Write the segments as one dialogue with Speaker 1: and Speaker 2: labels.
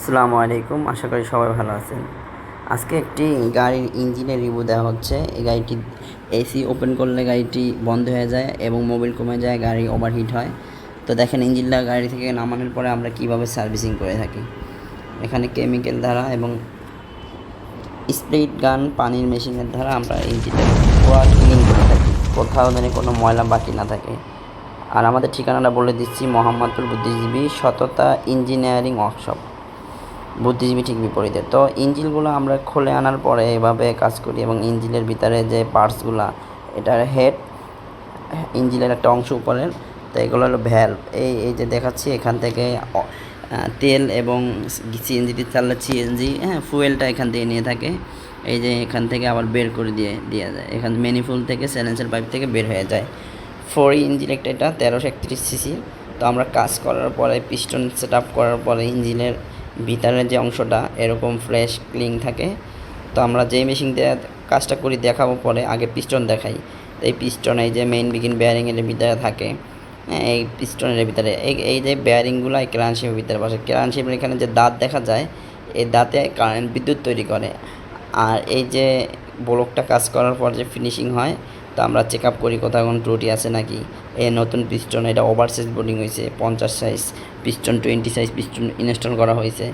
Speaker 1: আসসালামু আলাইকুম, আশা করি সবাই ভালো আছেন। আজকে একটি গাড়ির ইঞ্জিনের রিভিউ দেওয়া হচ্ছে। এই গাড়িটি এসি ওপেন করলে গাড়িটি বন্ধ হয়ে যায় এবং মোবিল কমে যায়, গাড়ি ওভারহিট হয়। তো দেখেন ইঞ্জিনটা গাড়ি থেকে নামানোর পরে আমরা কীভাবে সার্ভিসিং করে থাকি। এখানে কেমিক্যাল দ্বারা এবং স্প্রিট গান পানির মেশিনের দ্বারা আমরা ইঞ্জিনটা পুরো করে থাকি। কোথাও যেন কোনো ময়লা বাকি না থাকে। আর আমাদের ঠিকানাটা বলে দিচ্ছি, মোহাম্মদপুর বুদ্ধিজীবী সততা ইঞ্জিনিয়ারিং ওয়ার্কশপ বুদ্ধিজীবী ঠিক বিপরীতে। তো ইঞ্জিলগুলো আমরা খুলে আনার পরে এভাবে কাজ করি এবং ইঞ্জিলের ভিতরে যে পার্টসগুলো, এটার হেড, ইঞ্জিলের একটা অংশ উপরের তো এগুলো হলো ভ্যালভ এই এই যে দেখাচ্ছি, এখান থেকে তেল এবং সিএনজিটি চাললে সিএনজি হ্যাঁ ফুয়েলটা এখান থেকে নিয়ে থাকে। এই যে এখান থেকে আবার বের করে দিয়ে দেওয়া যায়। এখান ম্যানিফুল থেকে স্যালেন্সার পাইপ থেকে বের হয়ে যায়। ফোর ইঞ্জিন একটা এটা, তেরোশো একত্রিশ সিসি তো আমরা কাজ করার পরে পিস্টন সেট আপ করার পরে ইঞ্জিনের ভিতরের যে অংশটা, এরকম ফ্রেশ ক্লিন থাকে। তো আমরা যেই মেশিন দিয়ে কাজটা করি, দেখাবো পরে, আগে পিস্টন দেখাই। তো এই পিস্টন এই যে মেইন বিগিন বেয়ারিংয়ের ভিতরে থাকে হ্যাঁ এই পিস্টনের ভিতরে। এই এই যে বেয়ারিংগুলো এই ক্রানশিপের ভিতরে বসে। ক্রানশিপের এখানে যে দাঁত দেখা যায়, এই দাঁতে কারেন্ট বিদ্যুৎ তৈরি করে। আর এই যে ব্লকটা কাজ করার পর যে ফিনিশিং হয় তো আমরা চেক আপ করি কোথাও কোনো ত্রুটি আছে নাকি। এই নতুন পিস্টন এটা ওভার সাইজ বোর্ডিং হয়েছে, পঞ্চাশ size piston twenty size piston install করা হয়েছে।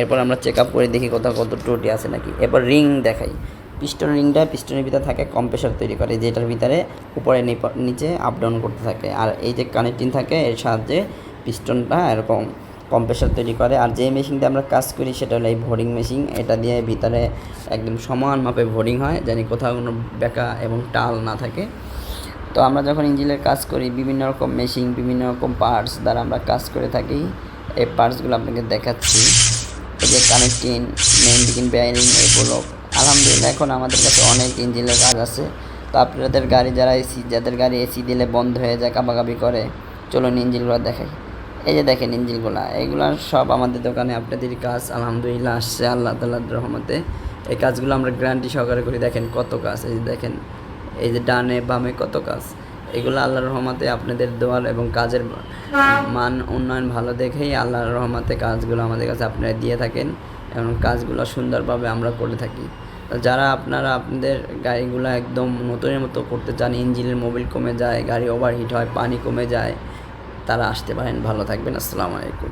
Speaker 1: এরপর আমরা চেক আপ করে দেখি কোথাও কত ত্রুটি আছে নাকি। এরপর রিং দেখাই। পিস্টন রিংটা পিস্টনের ভিতরে থাকে কম্প্রেসার তৈরি করে, যেটার ভিতরে উপরে নিচে আপ ডাউন করতে থাকে। আর এই যে কানেক্টিং থাকে, এর সাহায্যে পিস্টনটা এরকম কম্প্রেসার তৈরি করে। আর যে মেশিন দিয়ে আমরা কাজ করি সেটা হলো এই ভোরিং মেশিন এটা দিয়ে ভিতরে একদম সমান মাপে ভোরিং হয়, জানি কোথাও কোনো বেঁকা এবং টাল না থাকে। তো আমরা যখন ইঞ্জিনের কাজ করি, বিভিন্ন রকম মেশিন বিভিন্ন রকম পার্টস দ্বারা আমরা কাজ করে থাকি। এই পার্টসগুলো আপনাকে দেখাচ্ছি। এই যে কানেক্টিং মেইন বিগিন বেয়ারিং এগুলো। আলহামদুলিল্লাহ, এখন আমাদের কাছে অনেক ইঞ্জিনের কাজ আছে। তো আপনাদের গাড়ি যারা এসি যাদের গাড়ি এসি দিলে বন্ধ হয়ে যায় কাবাকাবি করে, চলুন ইঞ্জিনগুলো দেখাই। এই যে দেখেন ইঞ্জিনগুলো এগুলো সব আমাদের দোকানে আপনাদের কাজ, আলহামদুলিল্লাহ আসছে, আল্লাহ তাল্লাহ রহমতে। এই কাজগুলো আমরা গ্যারান্টি সহকারে করি, দেখেন কত কাজ, এই যে দেখেন, এই যে ডানে বামে কত কাজ। এগুলো আল্লাহর রহমতে আপনাদের দোয়ার এবং কাজের মান উন্নয়ন ভালো দেখেই আল্লাহর রহমতে কাজগুলো আমাদের কাছে আপনারা দিয়ে থাকেন এবং কাজগুলো সুন্দরভাবে আমরা করে থাকি। যারা আপনারা আপনাদের গাড়িগুলো একদম নতুনের মতো করতে চান, ইঞ্জিনের মোবিল কমে যায়, গাড়ি ওভারহিট হয়, পানি কমে যায় তারা আসতে পারেন। ভালো থাকবেন। আসসালামু আলাইকুম।